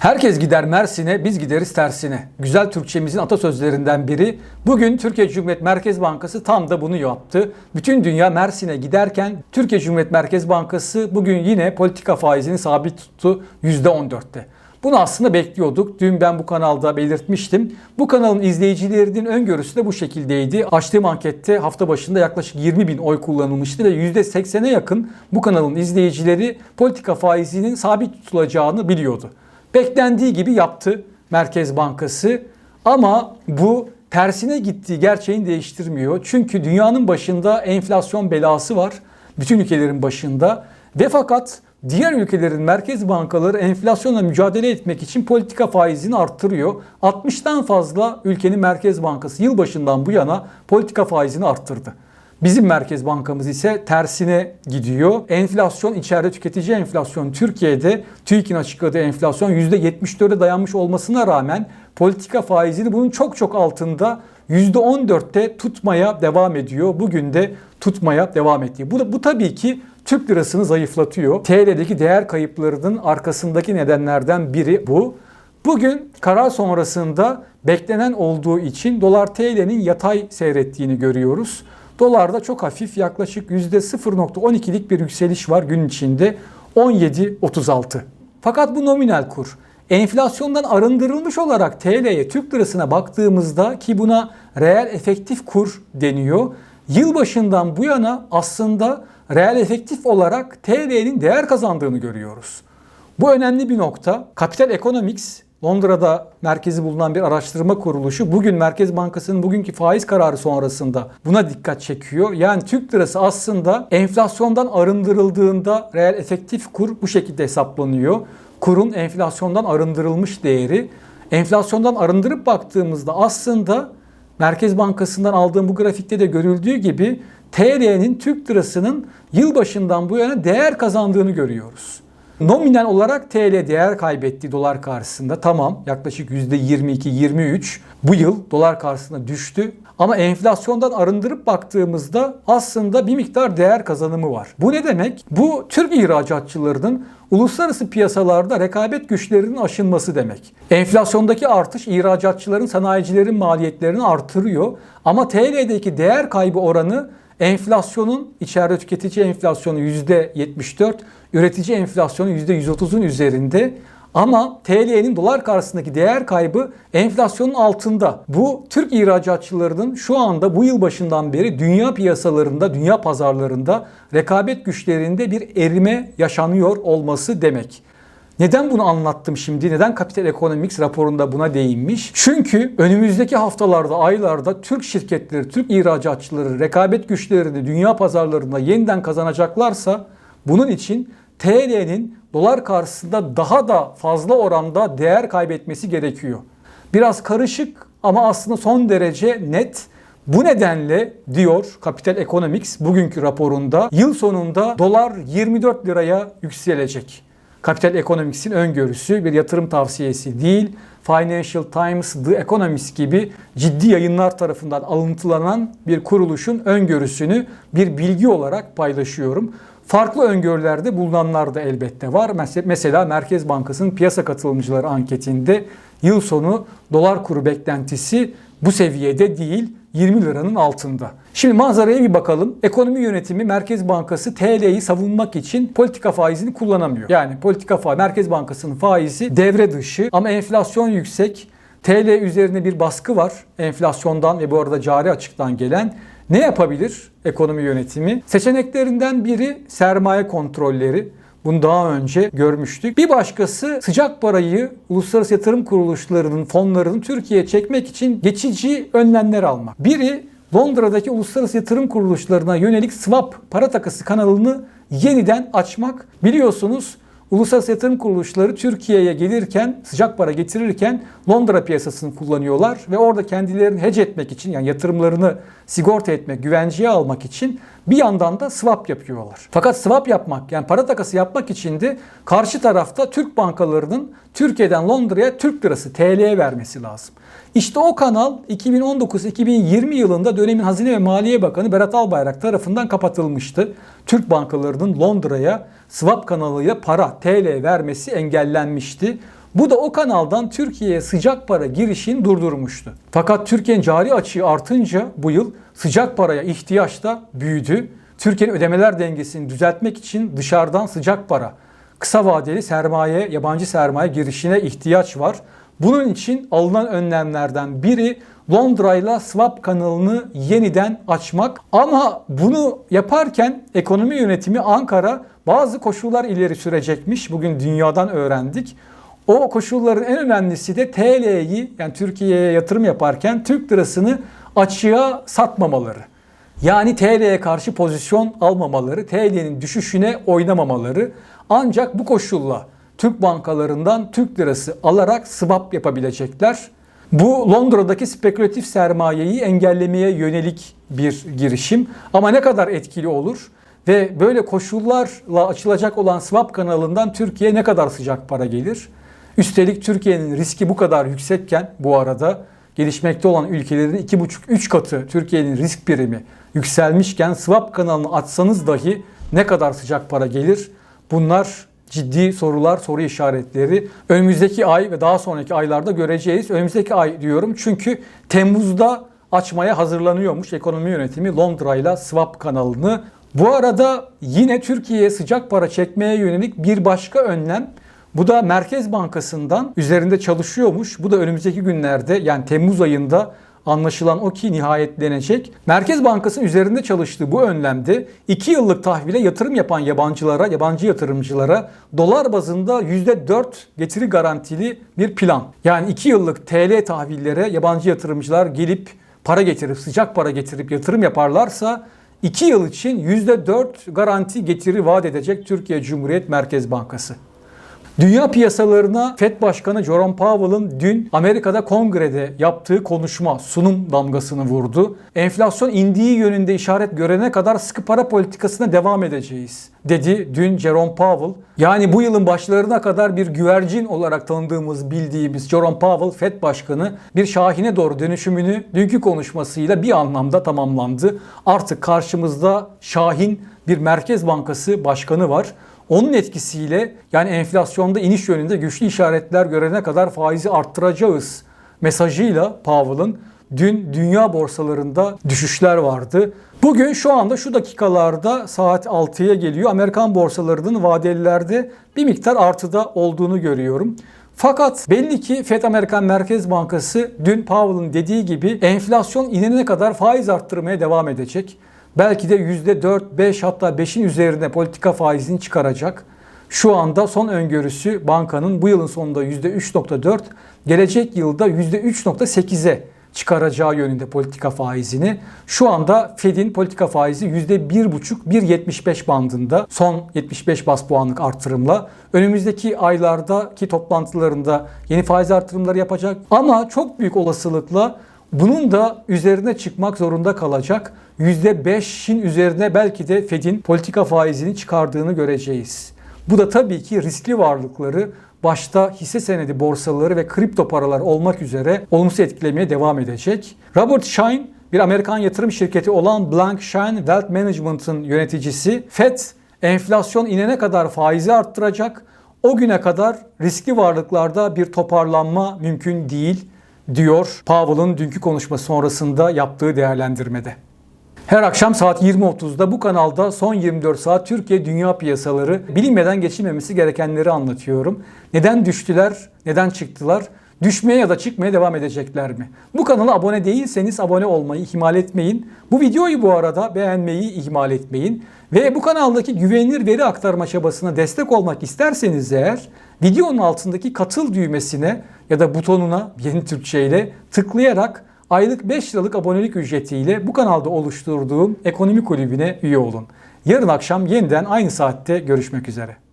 Herkes gider Mersin'e, biz gideriz tersine. Güzel Türkçemizin atasözlerinden biri. Bugün Türkiye Cumhuriyet Merkez Bankası tam da bunu yaptı. Bütün dünya Mersin'e giderken Türkiye Cumhuriyet Merkez Bankası bugün yine politika faizini sabit tuttu %14'te. Bunu aslında bekliyorduk. Dün ben bu kanalda belirtmiştim. Bu kanalın izleyicilerinin öngörüsü de bu şekildeydi. Açtığım ankette hafta başında yaklaşık 20 bin oy kullanılmıştı ve %80'e yakın bu kanalın izleyicileri politika faizinin sabit tutulacağını biliyordu. Beklendiği gibi yaptı Merkez Bankası ama bu tersine gittiği gerçeğini değiştirmiyor. Çünkü dünyanın başında enflasyon belası var. Bütün ülkelerin başında ve fakat diğer ülkelerin merkez bankaları enflasyonla mücadele etmek için politika faizini arttırıyor. 60'tan fazla ülkenin merkez bankası yılbaşından bu yana politika faizini arttırdı. Bizim Merkez Bankamız ise tersine gidiyor. Enflasyon içeride tüketici enflasyon Türkiye'de TÜİK'in açıkladığı enflasyon %74'e dayanmış olmasına rağmen politika faizini bunun çok çok altında %14'te tutmaya devam ediyor. Bugün de tutmaya devam ediyor. Bu, bu tabii ki Türk lirasını zayıflatıyor. TL'deki değer kayıplarının arkasındaki nedenlerden biri bu. Bugün karar sonrasında beklenen olduğu için dolar TL'nin yatay seyrettiğini görüyoruz. Dolarda çok hafif yaklaşık %0.12'lik bir yükseliş var gün içinde 17.36. Fakat bu nominal kur. Enflasyondan arındırılmış olarak TL'ye Türk lirasına baktığımızda ki buna reel efektif kur deniyor. Yılbaşından bu yana aslında reel efektif olarak TL'nin değer kazandığını görüyoruz. Bu önemli bir nokta. Capital Economics Londra'da merkezi bulunan bir araştırma kuruluşu bugün Merkez Bankası'nın bugünkü faiz kararı sonrasında buna dikkat çekiyor. Yani Türk lirası aslında enflasyondan arındırıldığında reel efektif kur bu şekilde hesaplanıyor. Kurun enflasyondan arındırılmış değeri. Enflasyondan arındırıp baktığımızda aslında Merkez Bankası'ndan aldığım bu grafikte de görüldüğü gibi TL'nin Türk lirasının yılbaşından bu yana değer kazandığını görüyoruz. Nominal olarak TL değer kaybetti dolar karşısında. Tamam yaklaşık %22-23 bu yıl dolar karşısında düştü. Ama enflasyondan arındırıp baktığımızda aslında bir miktar değer kazanımı var. Bu ne demek? Bu Türk ihracatçılarının uluslararası piyasalarda rekabet güçlerinin aşınması demek. Enflasyondaki artış ihracatçıların, sanayicilerin maliyetlerini artırıyor. Ama TL'deki değer kaybı oranı enflasyonun içeride tüketici enflasyonu %74, üretici enflasyonu %130'un üzerinde. Ama TL'nin dolar karşısındaki değer kaybı enflasyonun altında. Bu Türk ihracatçılarının şu anda bu yıl başından beri dünya piyasalarında, dünya pazarlarında rekabet güçlerinde bir erime yaşanıyor olması demek. Neden bunu anlattım şimdi? Neden Capital Economics raporunda buna değinmiş? Çünkü önümüzdeki haftalarda, aylarda Türk şirketleri, Türk ihracatçıları rekabet güçlerini dünya pazarlarında yeniden kazanacaklarsa bunun için TL'nin dolar karşısında daha da fazla oranda değer kaybetmesi gerekiyor. Biraz karışık ama aslında son derece net. Bu nedenle diyor Capital Economics bugünkü raporunda yıl sonunda dolar 24 liraya yükselecek. Capital Economics'in öngörüsü bir yatırım tavsiyesi değil. Financial Times, The Economist gibi ciddi yayınlar tarafından alıntılanan bir kuruluşun öngörüsünü bir bilgi olarak paylaşıyorum. Farklı öngörülerde bulunanlar da elbette var. Mesela Merkez Bankası'nın piyasa katılımcıları anketinde yıl sonu dolar kuru beklentisi bu seviyede değil 20 liranın altında. Şimdi manzaraya bir bakalım. Ekonomi yönetimi Merkez Bankası TL'yi savunmak için politika faizini kullanamıyor. Yani politika faiz, Merkez Bankası'nın faizi devre dışı ama enflasyon yüksek. TL üzerine bir baskı var enflasyondan ve bu arada cari açıktan gelen. Ne yapabilir ekonomi yönetimi? Seçeneklerinden biri sermaye kontrolleri. Bunu daha önce görmüştük. Bir başkası sıcak parayı uluslararası yatırım kuruluşlarının fonlarını Türkiye'ye çekmek için geçici önlemler almak. Biri Londra'daki uluslararası yatırım kuruluşlarına yönelik swap para takası kanalını yeniden açmak. Biliyorsunuz uluslararası yatırım kuruluşları Türkiye'ye gelirken, sıcak para getirirken Londra piyasasını kullanıyorlar ve orada kendilerini hedge etmek için yani yatırımlarını sigorta etmek, güvenceye almak için bir yandan da swap yapıyorlar. Fakat swap yapmak yani para takası yapmak için de karşı tarafta Türk bankalarının Türkiye'den Londra'ya Türk lirası TL'ye vermesi lazım. İşte o kanal 2019-2020 yılında dönemin Hazine ve Maliye Bakanı Berat Albayrak tarafından kapatılmıştı. Türk bankalarının Londra'ya swap kanalıyla para TL vermesi engellenmişti. Bu da o kanaldan Türkiye'ye sıcak para girişini durdurmuştu. Fakat Türkiye'nin cari açığı artınca bu yıl sıcak paraya ihtiyaç da büyüdü. Türkiye'nin ödemeler dengesini düzeltmek için dışarıdan sıcak para, kısa vadeli sermaye, yabancı sermaye girişine ihtiyaç var. Bunun için alınan önlemlerden biri Londra ile swap kanalını yeniden açmak. Ama bunu yaparken ekonomi yönetimi Ankara bazı koşullar ileri sürecekmiş. Bugün dünyadan öğrendik. O koşulların en önemlisi de TL'yi yani Türkiye'ye yatırım yaparken Türk lirasını açığa satmamaları. Yani TL'ye karşı pozisyon almamaları, TL'nin düşüşüne oynamamaları. Ancak bu koşulla Türk bankalarından Türk lirası alarak swap yapabilecekler. Bu Londra'daki spekülatif sermayeyi engellemeye yönelik bir girişim. Ama ne kadar etkili olur? Ve böyle koşullarla açılacak olan swap kanalından Türkiye'ye ne kadar sıcak para gelir? Üstelik Türkiye'nin riski bu kadar yüksekken bu arada gelişmekte olan ülkelerin 2,5-3 katı Türkiye'nin risk primi yükselmişken swap kanalını açsanız dahi ne kadar sıcak para gelir? Bunlar ciddi sorular, soru işaretleri. Önümüzdeki ay ve daha sonraki aylarda göreceğiz. Önümüzdeki ay diyorum çünkü Temmuz'da açmaya hazırlanıyormuş ekonomi yönetimi Londra ile swap kanalını. Bu arada yine Türkiye'ye sıcak para çekmeye yönelik bir başka önlem bu da Merkez Bankası'ndan üzerinde çalışıyormuş. Bu da önümüzdeki günlerde yani Temmuz ayında anlaşılan o ki nihayetlenecek. Merkez Bankası'nın üzerinde çalıştığı bu önlemde 2 yıllık tahvile yatırım yapan yabancılara, yabancı yatırımcılara dolar bazında %4 getiri garantili bir plan. Yani 2 yıllık TL tahvillere yabancı yatırımcılar gelip para getirip, sıcak para getirip yatırım yaparlarsa 2 yıl için %4 garanti getiri vaat edecek Türkiye Cumhuriyet Merkez Bankası. Dünya piyasalarına FED Başkanı Jerome Powell'ın dün Amerika'da kongrede yaptığı konuşma sunum damgasını vurdu. Enflasyon indiği yönünde işaret görene kadar sıkı para politikasına devam edeceğiz dedi dün Jerome Powell. Yani bu yılın başlarına kadar bir güvercin olarak tanıdığımız, bildiğimiz Jerome Powell FED Başkanı bir şahine doğru dönüşümünü dünkü konuşmasıyla bir anlamda tamamlandı. Artık karşımızda şahin bir Merkez Bankası Başkanı var. Onun etkisiyle yani enflasyonda iniş yönünde güçlü işaretler görene kadar faizi arttıracağız mesajıyla Powell'ın dün dünya borsalarında düşüşler vardı. Bugün şu anda şu dakikalarda saat 6'ya geliyor. Amerikan borsalarının vadelilerde bir miktar artıda olduğunu görüyorum. Fakat belli ki FED Amerikan Merkez Bankası dün Powell'ın dediği gibi enflasyon inene kadar faiz arttırmaya devam edecek. Belki de %4, 5 hatta 5'in üzerine politika faizini çıkaracak. Şu anda son öngörüsü bankanın bu yılın sonunda %3.4, gelecek yılda %3.8'e çıkaracağı yönünde politika faizini. Şu anda Fed'in politika faizi %1,5-1,75 bandında son 75 bas puanlık artırımla. Önümüzdeki aylardaki toplantılarında yeni faiz artırımları yapacak. Ama çok büyük olasılıkla bunun da üzerine çıkmak zorunda kalacak. %5'in üzerine belki de Fed'in politika faizini çıkardığını göreceğiz. Bu da tabii ki riskli varlıkları başta hisse senedi borsaları ve kripto paralar olmak üzere olumsuz etkilemeye devam edecek. Robert Shine bir Amerikan yatırım şirketi olan Blank Shine Wealth Management'ın yöneticisi Fed enflasyon inene kadar faizi arttıracak. O güne kadar riskli varlıklarda bir toparlanma mümkün değil diyor Powell'ın dünkü konuşması sonrasında yaptığı değerlendirmede. Her akşam saat 20.30'da bu kanalda son 24 saat Türkiye dünya piyasaları bilinmeden geçilmemesi gerekenleri anlatıyorum. Neden düştüler, neden çıktılar, düşmeye ya da çıkmaya devam edecekler mi? Bu kanala abone değilseniz abone olmayı ihmal etmeyin. Bu videoyu bu arada beğenmeyi ihmal etmeyin. Ve bu kanaldaki güvenilir veri aktarma çabasına destek olmak isterseniz eğer videonun altındaki katıl düğmesine ya da butonuna yeni Türkçe ile tıklayarak aylık 5 liralık abonelik ücretiyle bu kanalda oluşturduğum ekonomi kulübüne üye olun. Yarın akşam yeniden aynı saatte görüşmek üzere.